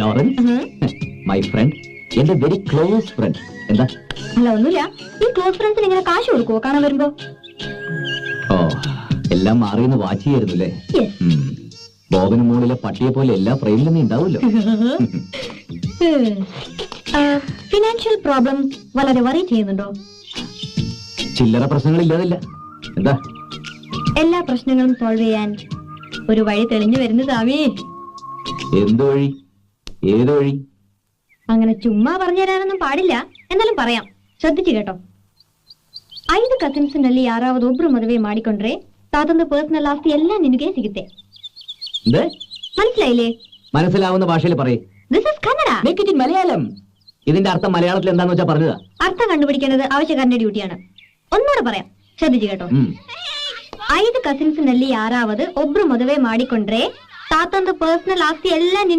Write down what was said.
Lawrence my friend എന്റെ very close friend എന്താ? അല്ല ഒന്നുമില്ല. ഈ ക്ലോസ് ഫ്രണ്ട്സിന് ഇങ്ങനെ കാശ് കൊടുക്കുവോ? കാണാൻ വരുമ്പോ? ഓ എല്ലാം മാറിയെന്ന് വാച്ച് ചെയ്യായിരുന്നു അല്ലേ? Yes. ബോബന് മുകളിലെ പട്ടിയെ പോലെ എല്ലാ ഫ്രെയിമിലും നീ ഉണ്ടാവുമല്ലോ. ഫിനാൻഷ്യൽ പ്രോബ്ലം വളരെ വറി ചെയ്യുന്നുണ്ടോ? ചില്ലറ പ്രശ്നങ്ങൾ ഇല്ലാതില്ല. എന്താ? എല്ലാ പ്രശ്നങ്ങളും സോൾവ് ചെയ്യാൻ ഒരു വഴി തെളിഞ്ഞു വരുന്നു സ്വാമി എന്ത് വഴി? ഏത് വഴി അങ്ങനെ ചുമ്മാ പറഞ്ഞു തരാനൊന്നും പാടില്ല. എന്നാലും പറയാം. ശ്രദ്ധിച്ചു കേട്ടോ. ಐದು ಕಸಿನ್ಸ್ ನಲ್ಲಿ ಯಾರಾவது ಒಬ್ರು ಮದುವೆ ಮಾಡಿಕೊಂಡ್ರೆ പേഴ്സണൽ ആസ്തി എല്ലാം ಎಲ್ಲ ನಿನಗೆ ಸಿಗುತ್ತೆ മനസ്സിലായില്ലേ? മനസ്സിലാവുന്ന ഭാഷയിൽ പറയും. This is Kannada make it in Malayalam. ഇതിന്റെ അർത്ഥം മലയാളത്തിൽ എന്താണ് വെച്ചാ പറഞ്ഞതാ? അർത്ഥം കണ്ടുപിടിക്കേണ്ടത് ആവശ്യക്കാരന്റെ ഡ്യൂട്ടിയാണ് ഒന്നുകൂടെ പറയാം. ശ്രദ്ധിച്ചു കേട്ടോ. ಐದು ಕಸಿನ್ಸ್ ನಲ್ಲಿ ಯಾರಾவது ಒಬ್ರು ಮದುವೆ ಮಾಡಿಕೊಂಡ್ರೆ പേഴ്സണൽ ആസ്തി എല്ലാം ಎಲ್ಲ